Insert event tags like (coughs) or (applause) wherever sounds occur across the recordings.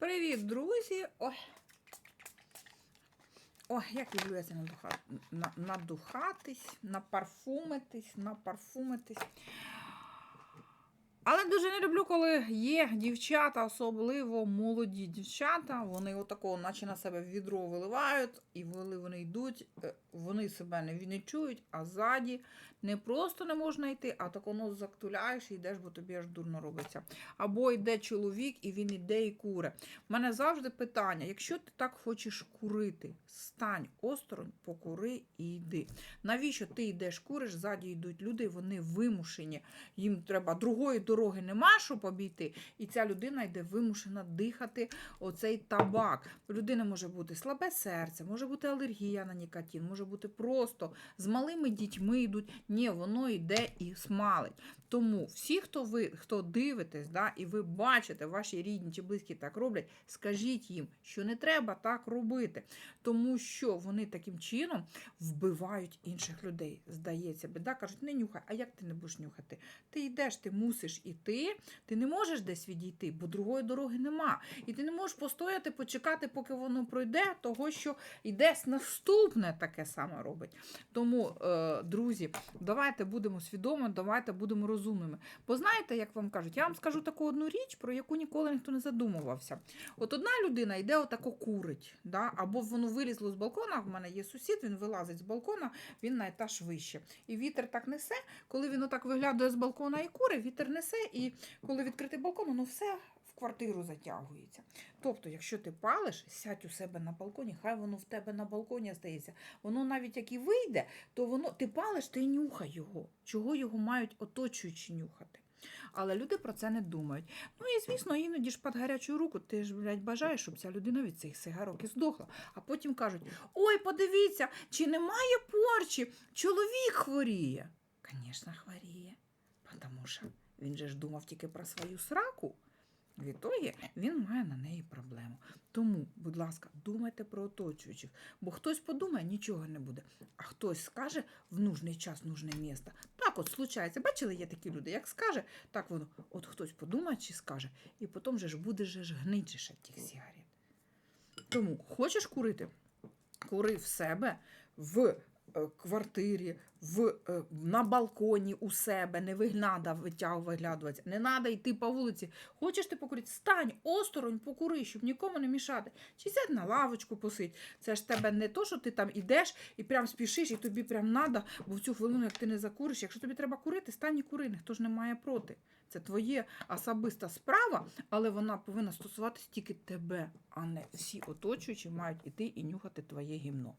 Привіт, друзі! Ой. Ой, як люблю я це надуха... надухатись, напарфумитись, напарфумитись. Але дуже не люблю, коли є дівчата, особливо молоді дівчата. Вони отако, наче на себе відро виливають, і вони йдуть, е, вони себе не, не чують, а ззаді не просто не можна йти, а так воно зактуляєш і йдеш, бо тобі аж дурно робиться. Або йде чоловік, і він йде і куре. У мене завжди питання: якщо ти так хочеш курити, стань осторонь, покури і йди. Навіщо ти йдеш куриш, ззаді йдуть люди, вони вимушені. Їм треба другої дороги нема, щоб обійти. І ця людина йде вимушена дихати оцей табак. У людини може бути слабе серце, може бути алергія на нікотин, може бути просто з малими дітьми йдуть. Ні, воно йде і смалить. Тому всі, хто ви хто дивитесь, да, і ви бачите, ваші рідні чи близькі так роблять, скажіть їм, що не треба так робити, тому що вони таким чином вбивають інших людей. Здається, біда кажуть, не нюхай. А як ти не будеш нюхати? Ти йдеш, ти мусиш іти, ти не можеш десь відійти, бо другої дороги нема. І ти не можеш постояти, почекати, поки воно пройде, того що йде наступне таке саме робить. Тому, е, друзі, давайте будемо свідомі, давайте будемо розумними. Бо знаєте, як вам кажуть, я вам скажу таку одну річ, про яку ніколи ніхто не задумувався. От одна людина йде отако курить, да? або воно вилізло з балкона. В мене є сусід, він вилазить з балкона, він на етаж вище. І вітер так несе, коли він отак виглядає з балкона і кури, вітер несе, і коли відкритий балкон, воно все квартиру затягується. Тобто, якщо ти палиш, сядь у себе на балконі, хай воно в тебе на балконі стається. Воно навіть як і вийде, то воно ти палиш, ти нюхай його. Чого його мають оточуючи нюхати? Але люди про це не думають. Ну і звісно, іноді ж під гарячу руку ти ж блядь, бажаєш, щоб ця людина від цих сигарок і здохла. А потім кажуть: ой, подивіться, чи немає порчі, чоловік хворіє. Звісно, хворіє. Тому що він же ж думав тільки про свою сраку. Відтоді він має на неї проблему. Тому, будь ласка, думайте про оточуючих, бо хтось подумає, нічого не буде, а хтось скаже в нужний час, нужне місце. Так от случається. Бачили, є такі люди, як скаже, так воно, от хтось подумає чи скаже, і потім же ж буде же ж від тих сигарет. Тому хочеш курити? Кури в себе в квартирі, в, е, на балконі у себе, не вигнада виглядуватися, не треба йти по вулиці. Хочеш ти покурити? Стань осторонь, покури, щоб нікому не мішати. Чи сядь на лавочку посидь. Це ж тебе не то, що ти там ідеш і прям спішиш, і тобі прям треба, бо в цю хвилину, як ти не закуриш, якщо тобі треба курити, стань і кури, ніхто ж не має проти. Це твоє особиста справа, але вона повинна стосуватись тільки тебе, а не всі оточуючі мають іти і нюхати твоє гімно.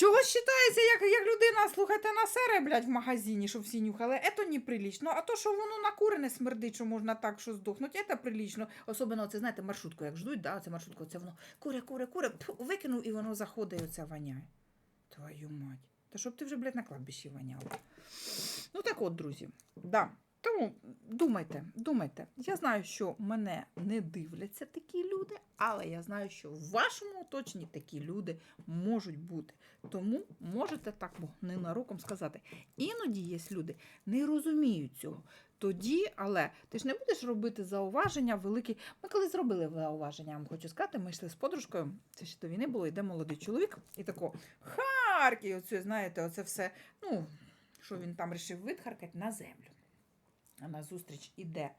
Чого вважається, як, як людина, на сере, блядь, в магазині, щоб всі нюхали, это неприлично. А то, що воно накурене смердить, що можна так, що здохнуть, це прилично. Особливо, це, знаєте, маршрутку, як ждуть, да, це маршрутку, це воно куре, куре, куре, викинув, і воно заходить, оце воняє. Твою мать. Та щоб ти вже, блядь, на кладбищі воняла. Ну так от, друзі, да. Тому думайте, думайте. Я знаю, що мене не дивляться такі люди, але я знаю, що в вашому оточенні такі люди можуть бути. Тому можете так ненароком сказати. Іноді є люди, не розуміють цього. Тоді, але ти ж не будеш робити зауваження великі. Ми коли зробили зауваження, вам хочу сказати, ми йшли з подружкою, це ще до війни було, йде молодий чоловік, і тако Харків, оце, знаєте, оце все, ну, що він там вирішив видхаркати на землю. А назустріч іде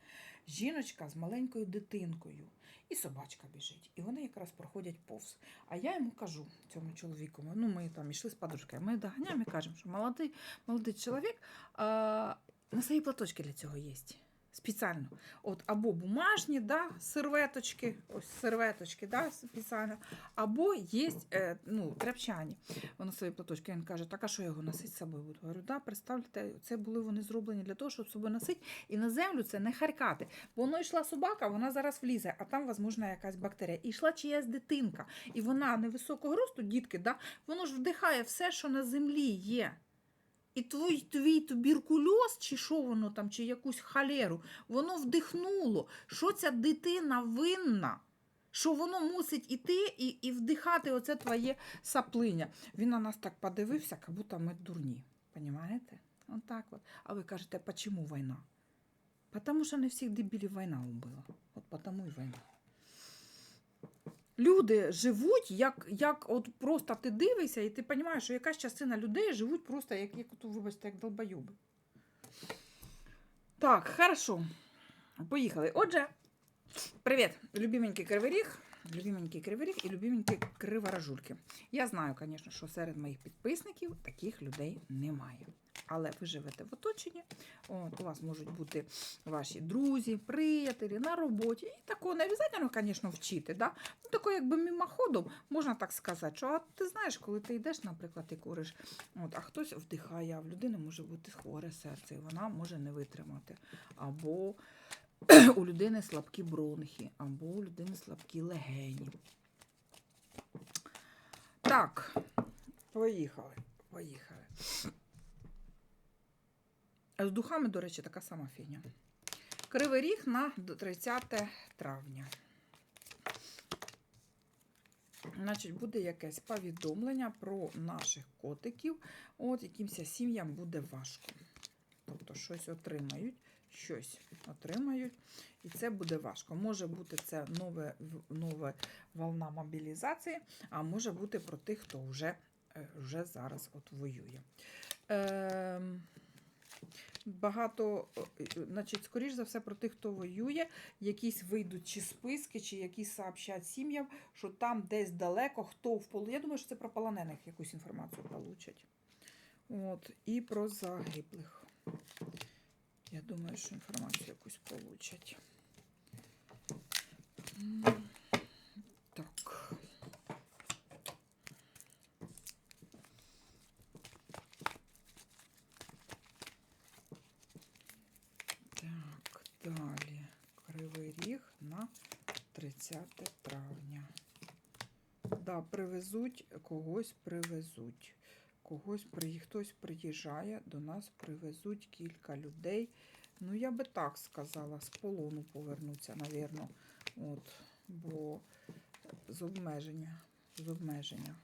жіночка з маленькою дитинкою, і собачка біжить. І вони якраз проходять повз. А я йому кажу, цьому чоловіку, ну ми там йшли з подружкою, ми доганяємо і кажемо, що молодий, молодий чоловік, а, на свої платочки для цього є. Спеціально. От або бумажні, да, серветочки, ось серветочки, да, спеціально, або є е, ну, тряпчані. Воно свої платочки. Він каже, так а що його носити з собою буду? Говорю, да, представте, це були вони зроблені для того, щоб собою носити і на землю це не харкати. Бо воно йшла собака, вона зараз влізе, а там, можливо, якась бактерія. І йшла чиясь дитинка. І вона невисокого росту, дітки, да, воно ж вдихає все, що на землі є. І твій, твій туберкульоз, чи що воно там, чи якусь халеру, воно вдихнуло. Що ця дитина винна? Що воно мусить іти і, і вдихати оце твоє саплиня. Він на нас так подивився, як будто ми дурні. Понимаєте? От так от. А ви кажете, чому війна? Потому що не всіх дебілів війна убила. От потому й війна. Люди живуть, як, як от просто ти дивишся, і ти розумієш, що якась частина людей живуть просто як, як от, вибачте, як долбойоби. Так, хорошо. Поїхали. Отже, привіт, любименький кривий ріг, любименький кривий ріг і любименькі криворожульки. Я знаю, звісно, що серед моїх підписників таких людей немає. Але ви живете в оточенні, от, у вас можуть бути ваші друзі, приятелі на роботі. І такого не обов'язково, звісно, вчити. Да? Ну, такого, якби мимоходом, можна так сказати, що а ти знаєш, коли ти йдеш, наприклад, і куриш, от, а хтось вдихає, а в людини може бути хворе серце, і вона може не витримати. Або (coughs) у людини слабкі бронхи, або у людини слабкі легені. Так, поїхали. Поїхали. З духами, до речі, така сама фігня. Кривий ріг на 30 травня. Значить, буде якесь повідомлення про наших котиків. От якимся сім'ям буде важко. Тобто щось отримають, щось отримають, і це буде важко. Може бути це нове, нова волна мобілізації, а може бути про тих, хто вже, е, вже зараз от воює. Ем, Багато, е, значить, скоріш за все, про тих, хто воює, якісь вийдуть чи списки, чи якісь сообщать сім'ям, що там десь далеко хто в полу. Я думаю, що це про полонених якусь інформацію получать. От, і про загиблих. Я думаю, що інформацію якусь получать. Так. Так, далі. Кривий ріг на 30 травня. Да, привезуть, когось привезуть. Когось хтось приїжджає, до нас привезуть кілька людей. Ну, я би так сказала, з полону повернуться, навірно. От, бо з обмеження. З обмеження.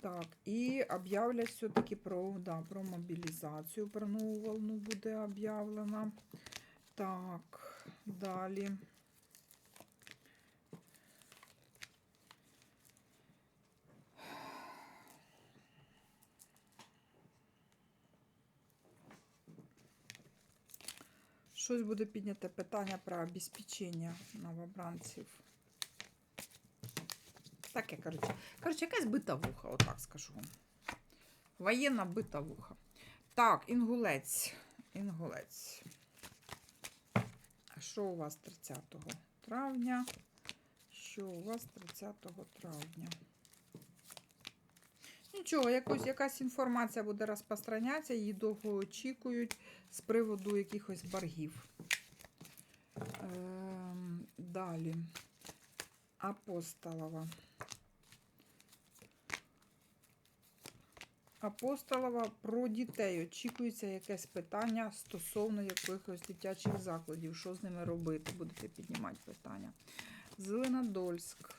Так, і об'являть все-таки про, да, про мобілізацію, про нову волну буде об'явлена. Так, далі. Щось буде підняте питання про обезпечення новобранців. Таке, коротше. Коротше, якась битовуха, отак скажу. Воєнна битовуха. Так, інгулець. Інгулець. Що у вас 30 травня? Що у вас 30 травня? Нічого, якось, якась інформація буде розпространятися, її довго очікують з приводу якихось боргів. Ем, далі. Апостолова. Апостолова про дітей. Очікується якесь питання стосовно якихось дитячих закладів. Що з ними робити? Будете піднімати питання. Зеленодольськ.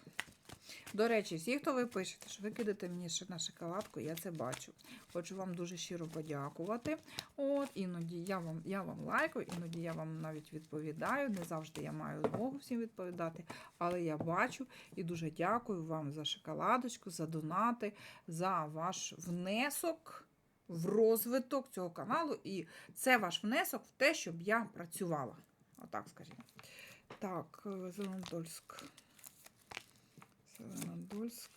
До речі, всі, хто ви пишете, що ви кидаєте мені на шоколадку, я це бачу. Хочу вам дуже щиро подякувати. От, іноді я вам, я вам лайкаю, іноді я вам навіть відповідаю. Не завжди я маю змогу всім відповідати, але я бачу і дуже дякую вам за шоколадочку, за донати, за ваш внесок в розвиток цього каналу. І це ваш внесок в те, щоб я працювала. Отак скажімо. Так, е, Зеленодольськ. Зеленодольськ.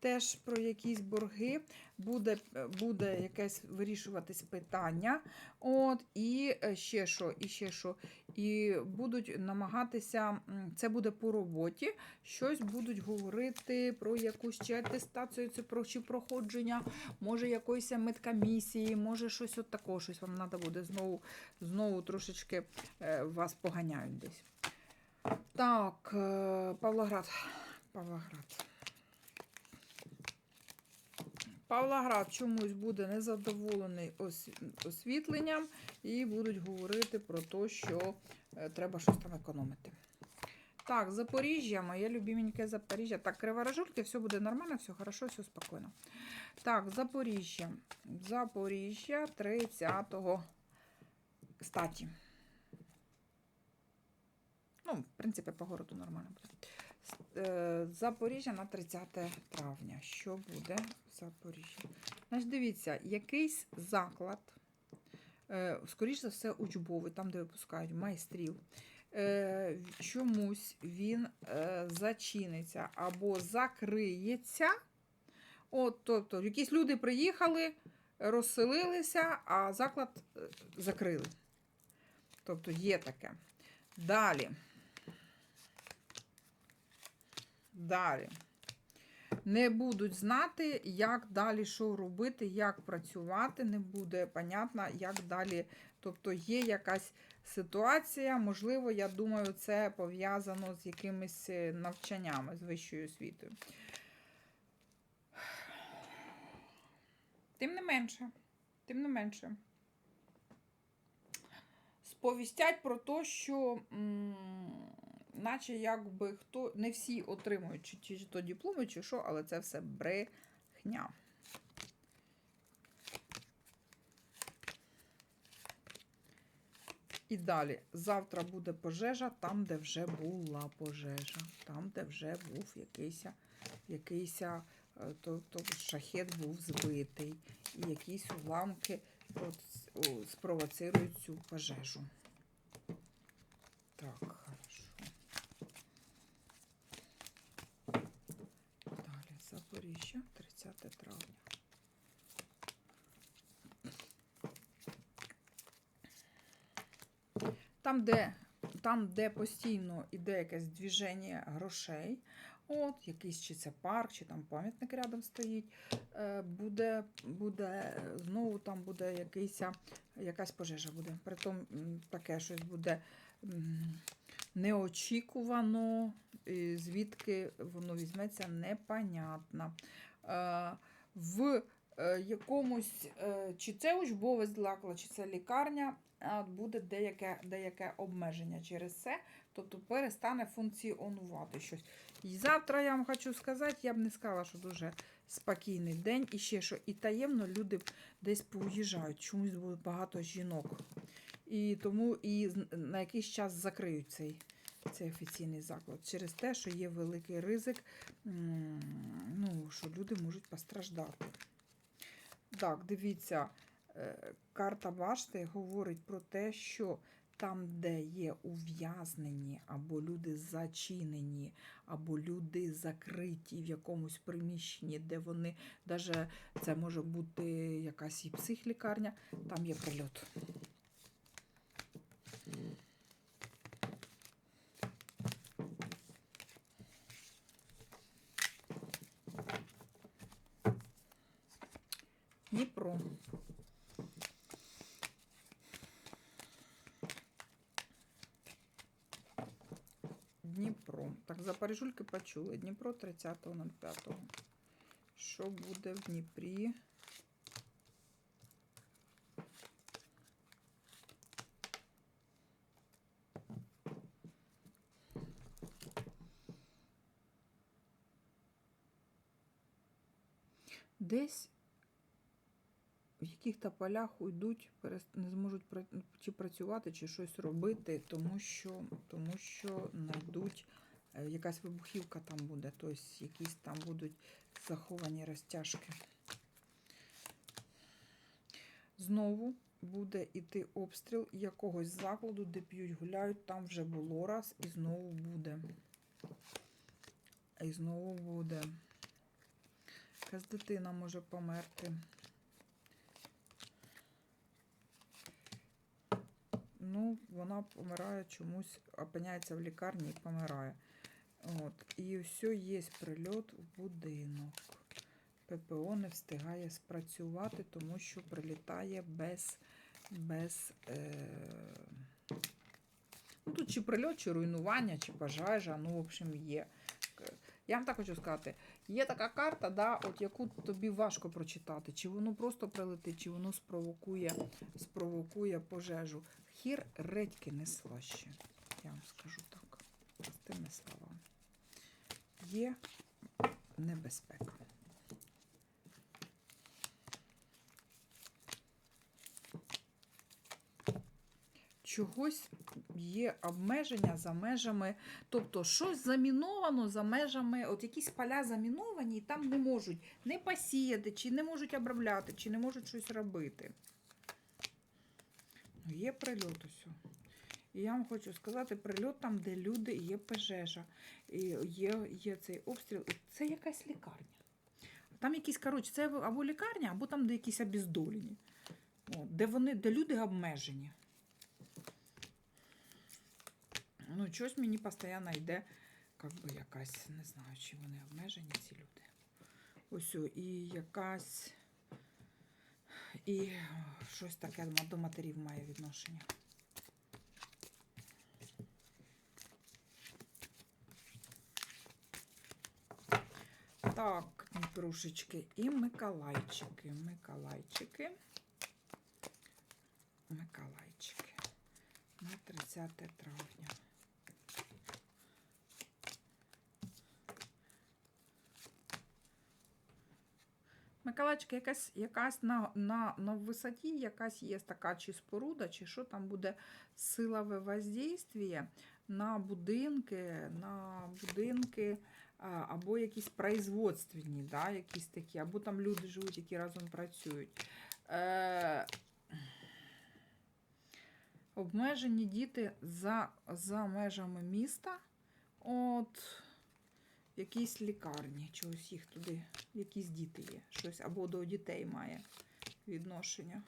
Теж про якісь борги буде, буде якесь вирішуватись питання. От, і е, ще що, і ще що. І будуть намагатися, це буде по роботі, щось будуть говорити про якусь чи атестацію, це про чи проходження, може якоїсь медкомісії, може щось от такого, щось вам треба буде знову, знову трошечки е, вас поганяють десь. Так, е, Павлоград. Павлоград. Павлоград чомусь буде незадоволений освітленням і будуть говорити про те, що е, треба щось там економити. Так, Запоріжжя, моє любименьке Запоріжжя. Так, криворожульки, все буде нормально, все хорошо, все спокійно. Так, Запоріжжя. Запоріжжя 30-го. Кстати. Ну, в принципі, по городу нормально буде. Е, Запоріжжя на 30 травня. Що буде в Запоріжжі? Значить, дивіться, якийсь заклад, е, скоріш за все, учбовий, там, де випускають майстрів. Е, чомусь він зачиниться або закриється. От, тобто, якісь люди приїхали, розселилися, а заклад закрили. Тобто є таке. Далі. Далі. Не будуть знати, як далі що робити, як працювати, не буде понятно, як далі. Тобто є якась ситуація, можливо, я думаю, це пов'язано з якимись е, навчаннями з вищою освітою. Тим не менше, тим не менше. Сповістять про те, що м, наче якби хто не всі отримують чи, чи то дипломи, чи що, але це все брехня. І далі. Завтра буде пожежа там, де вже була пожежа, там, де вже був якийсь, якийсь е, тобто шахет був збитий, і якісь уламки спровоцирують цю пожежу. Так, хорошо. Далі Запоріжжя, 30 травня. Там, де, там, де постійно іде якесь движення грошей, от, якийсь чи це парк, чи там пам'ятник рядом стоїть, е, буде, буде знову там буде якийсь, якась пожежа буде. Притом таке щось буде неочікувано, звідки воно візьметься, непонятно. Е, В е, якомусь, чи це учбовий заклад, чи це лікарня, буде деяке, деяке обмеження через це, тобто перестане функціонувати щось. І завтра я вам хочу сказати, я б не сказала, що дуже спокійний день. І ще що, і таємно люди десь поїжджають, чомусь буде багато жінок. І тому і на якийсь час закриють цей, цей офіційний заклад. Через те, що є великий ризик, ну, що люди можуть постраждати. Так, дивіться, карта башти говорить про те, що там, де є ув'язнені, або люди зачинені, або люди закриті в якомусь приміщенні, де вони, навіть це може бути якась і психлікарня, там є прильот. Дніпро. Дніпро. Так, почули. Дніпро 30.05. Що буде в Дніпрі? Десь в яких-то полях уйдуть, не зможуть чи працювати, чи щось робити, тому що, тому що знайдуть якась вибухівка там буде, тобто якісь там будуть заховані розтяжки. Знову буде йти обстріл якогось закладу, де п'ють, гуляють, там вже було раз, і знову буде. І знову буде. Якась дитина може померти. Ну, вона помирає чомусь, опиняється в лікарні і помирає. От. І все є прильот в будинок. ППО не встигає спрацювати, тому що прилітає без. без е... ну, тут чи прильот, чи руйнування, чи пожежа, ну, в общем, є. Я вам так хочу сказати, є така карта, да, от яку тобі важко прочитати, чи воно просто прилетить, чи воно спровокує, спровокує пожежу. Хір редьки не слаще. Я вам скажу так. Простими словами. Є небезпека. Чогось є обмеження за межами, тобто щось заміновано за межами, от якісь поля заміновані, і там не можуть не посіяти, чи не можуть обробляти, чи не можуть щось робити. Ну, є прильот усю. І я вам хочу сказати, прильот там, де люди, є пожежа, і є, є цей обстріл. Це якась лікарня. Там якісь, коротше, це або лікарня, або там де якісь обездолені. От, де, вони, де люди обмежені. Ну, щось мені постійно йде, як би якась, не знаю, чи вони обмежені, ці люди. Ось, і якась. І щось таке до матерів має відношення. Так, Дніпрушечки і Миколайчики. Миколайчики. Миколайчики. На 30 травня. Миколайчики, якась, якась на, на, на висоті, якась є така чи споруда, чи що там буде силове воздействие на будинки, на будинки або якісь производственні, да, якісь такі, або там люди живуть, які разом працюють. Е, обмежені діти за, за межами міста. От в якійсь лікарні, чогось їх туди, якісь діти є, щось або до дітей має відношення.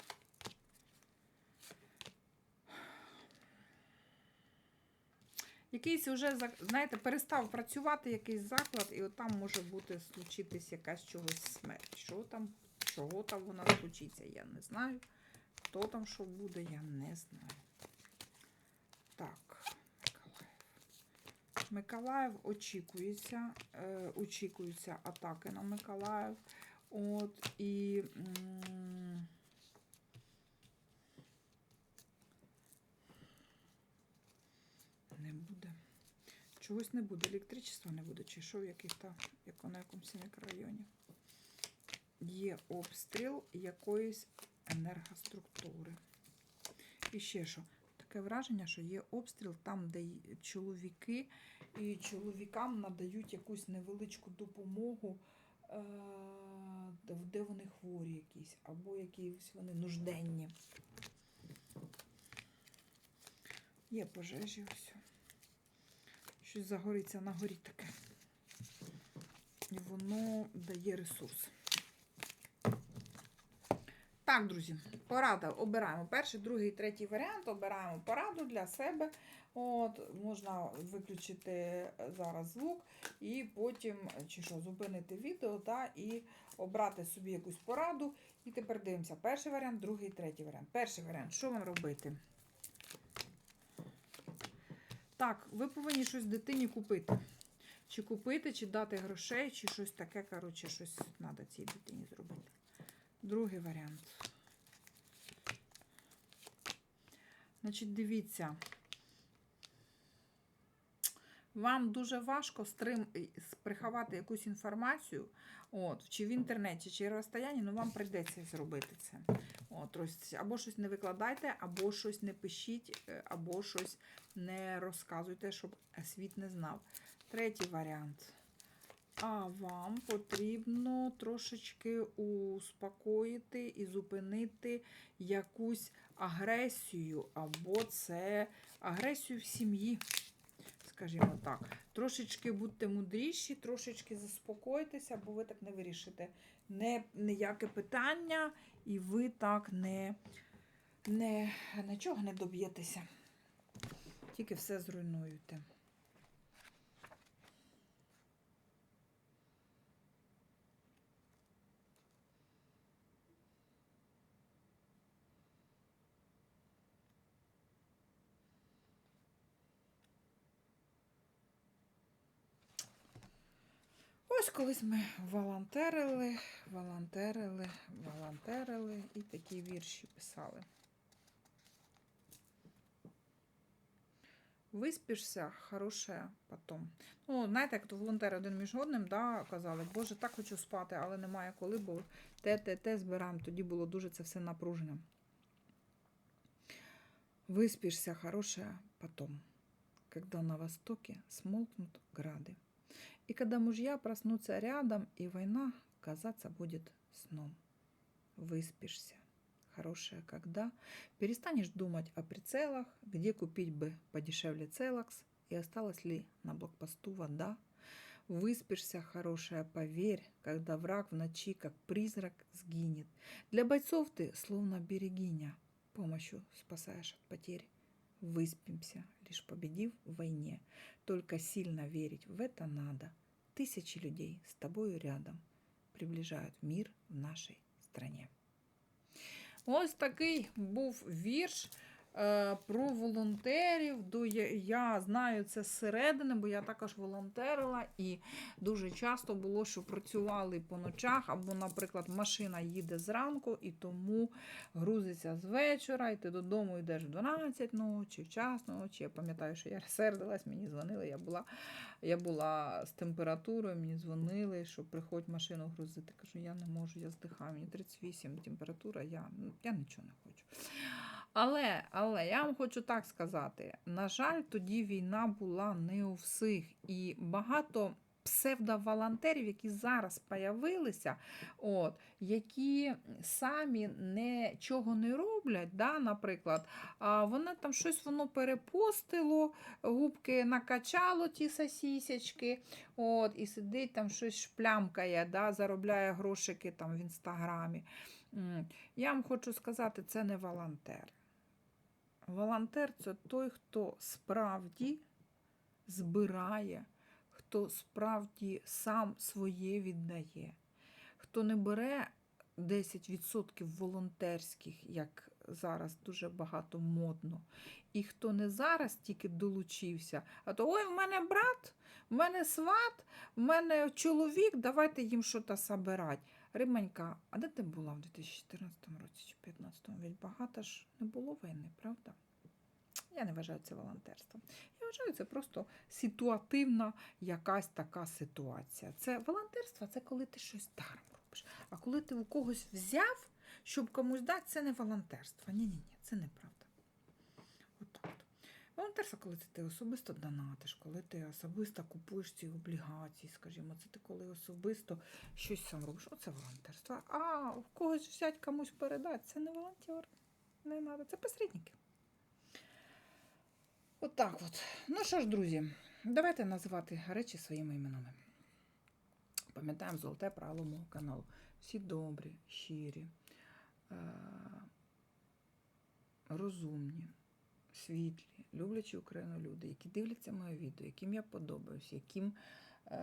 Якийсь вже, знаєте, перестав працювати якийсь заклад, і от там може бути случитись якась чогось смерть. Що там, чого там вона случиться, я не знаю. Хто там що буде, я не знаю. Так, Миколаїв. Миколаїв очікується, е, очікуються атаки на Миколаїв. От і. м, Не буде. Чогось не буде. Електричества не буде, чи що в яких-то, як на якомусь мікрорайоні. Є обстріл якоїсь енергоструктури. І ще що? Таке враження, що є обстріл там, де чоловіки, і чоловікам надають якусь невеличку допомогу, е, де- вони хворі якісь, або якісь вони нужденні. Є пожежі ось. Щось загориться на горі таке. І воно дає ресурс. Так, друзі, порада. Обираємо перший, другий, третій варіант. Обираємо пораду для себе. От, можна виключити зараз звук і потім чи що, зупинити відео та, і обрати собі якусь пораду. І тепер дивимося. Перший варіант, другий, третій варіант. Перший варіант, що вам робити? Так, ви повинні щось дитині купити. Чи купити, чи дати грошей, чи щось таке, коротше, щось треба цій дитині зробити. Другий варіант. Значить, дивіться. Вам дуже важко стрим... приховати якусь інформацію, от, чи в інтернеті, чи в розстоянні, ну вам прийдеться зробити це. От, ось, або щось не викладайте, або щось не пишіть, е, або щось не розказуйте, щоб світ не знав. Третій варіант. А вам потрібно трошечки успокоїти і зупинити якусь агресію, або це агресію в сім'ї, скажімо так. Трошечки будьте мудріші, трошечки заспокойтеся, бо ви так не вирішите не, ніяке питання, і ви так не, не, нічого не доб'єтеся. Тільки все зруйнуєте. Ось колись ми волонтерили, волонтерили, волонтерили і такі вірші писали. Виспішся, хороше потом. Ну, знаєте, як то волонтери один між одним да, казали, Боже, так хочу спати, але немає коли, бо те, те, те збираємо. Тоді було дуже це все напружено. Выспишься хорошая потом, когда на востоке смолкнут грады. И когда мужья проснутся рядом, и война казаться будет сном. Выспишься хорошая, когда перестанешь думать о прицелах, где купить бы подешевле целокс, и осталась ли на блокпосту вода. Выспишься, хорошая, поверь, когда враг в ночи, как призрак, сгинет. Для бойцов ты, словно берегиня, помощью спасаешь от потерь. Выспимся, лишь победив в войне. Только сильно верить в это надо. Тысячи людей с тобою рядом приближают мир в нашей стране. Ось такий був вірш про волонтерів. Я, знаю це зсередини, бо я також волонтерила, і дуже часто було, що працювали по ночах, або, наприклад, машина їде зранку, і тому грузиться з вечора, і ти додому йдеш в 12 ночі, в час ночі. Я пам'ятаю, що я сердилась, мені дзвонили, я була. Я була з температурою, мені дзвонили, що приходь машину грузити. Кажу, я не можу, я здихаю, мені 38 температура, я, я нічого не хочу. Але, але я вам хочу так сказати: на жаль, тоді війна була не у всіх, і багато псевдоволонтерів, які зараз появилися, от, які самі нічого не роблять, да, наприклад, а воно там щось воно перепостило, губки накачало ті сосісечки, от, і сидить там щось шплямкає, да, заробляє грошики там в інстаграмі. Я вам хочу сказати, це не волонтер. Волонтер це той, хто справді збирає, хто справді сам своє віддає, хто не бере 10% волонтерських, як зараз дуже багато модно, і хто не зараз тільки долучився, а то ой, в мене брат, в мене сват, в мене чоловік, давайте їм щось забирати. Риманька, а де ти була в 2014 році чи 2015? Ведь багато ж не було війни, правда? Я не вважаю це волонтерством. Я вважаю це просто ситуативна якась така ситуація. Це волонтерство це коли ти щось даром робиш. А коли ти у когось взяв, щоб комусь дати, це не волонтерство. Ні-ні, ні це неправда. Волонтерство, коли це ти особисто донатиш, коли ти особисто купуєш ці облігації, скажімо, це ти коли особисто щось сам робиш. Оце волонтерство. А в когось взяти комусь передати, це не волонтер. Не треба, це посередники. Отак от, от. Ну що ж, друзі, давайте називати речі своїми іменами. Пам'ятаємо золоте правило мого каналу. Всі добрі, щирі, е- розумні, світлі, люблячі Україну люди, які дивляться моє відео, яким я подобаюся, яким е,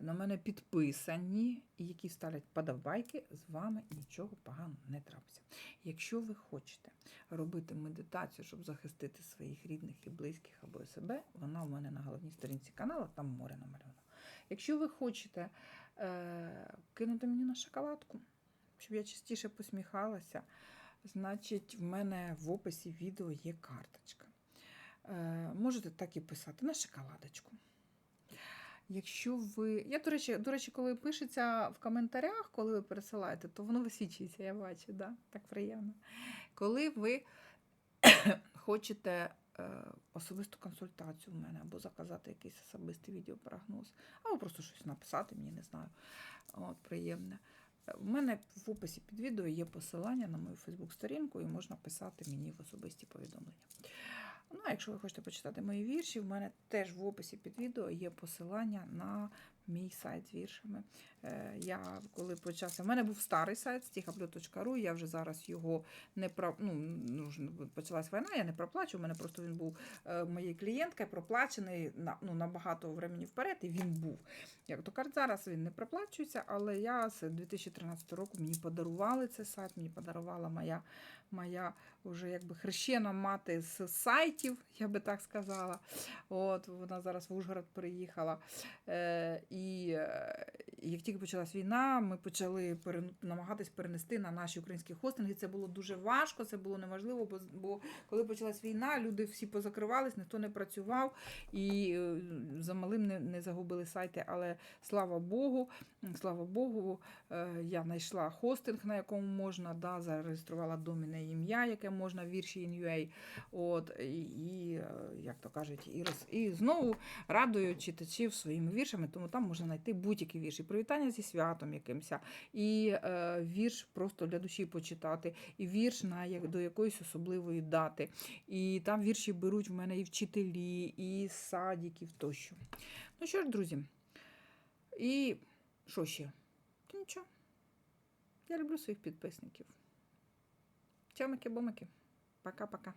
на мене підписані і які ставлять подобайки, з вами нічого поганого не трапиться. Якщо ви хочете робити медитацію, щоб захистити своїх рідних і близьких або себе, вона у мене на головній сторінці каналу, там море намальовано. Якщо ви хочете е, кинути мені на шоколадку, щоб я частіше посміхалася, значить, в мене в описі відео є карточка. Е, можете так і писати на шоколадочку. Якщо ви. Я, до речі, до речі, коли пишеться в коментарях, коли ви пересилаєте, то воно висвічується, я бачу, да? так приємно. Коли ви (coughs) хочете е, особисту консультацію в мене, або заказати якийсь особистий відеопрогноз, або просто щось написати, мені не знаю. От, приємне. У мене в описі під відео є посилання на мою Фейсбук-сторінку, і можна писати мені в особисті повідомлення. Ну, а якщо ви хочете почитати мої вірші, в мене теж в описі під відео є посилання на мій сайт з віршами. Е, Я коли почався, в мене був старий сайт stihablю.ru, я вже зараз його не про ну, ну, почалась війна, я не проплачу. У мене просто він був е, моєю клієнткою, проплачений на ну, на багато времени вперед, і він був. Як то кажуть, зараз він не проплачується, але я з 2013 року мені подарували цей сайт, мені подарувала моя моя вже якби хрещена мати з сайтів, я би так сказала. От, Вона зараз в Ужгород приїхала. Е, І е, як тільки почалась війна, ми почали перен- намагатись перенести на наші українські хостинги. Це було дуже важко, це було неможливо, бо, бо коли почалась війна, люди всі позакривались, ніхто не працював і е, за малим не, не загубили сайти. Але слава Богу, слава Богу, е, я знайшла хостинг, на якому можна, да, зареєструвала доміне ім'я, яке можна в вірші. От, і, і е, як то кажуть, і, роз, і знову радую читачів своїми віршами, тому там можна знайти будь-які вірші. Привітання зі святом якимось, і е, вірш просто для душі почитати, і вірш на як, до якоїсь особливої дати. І там вірші беруть в мене і вчителі, і з садиків тощо. Ну що ж, друзі, і що ще? Та нічого. Я люблю своїх підписників. Чамики-бомики. Пока-пока.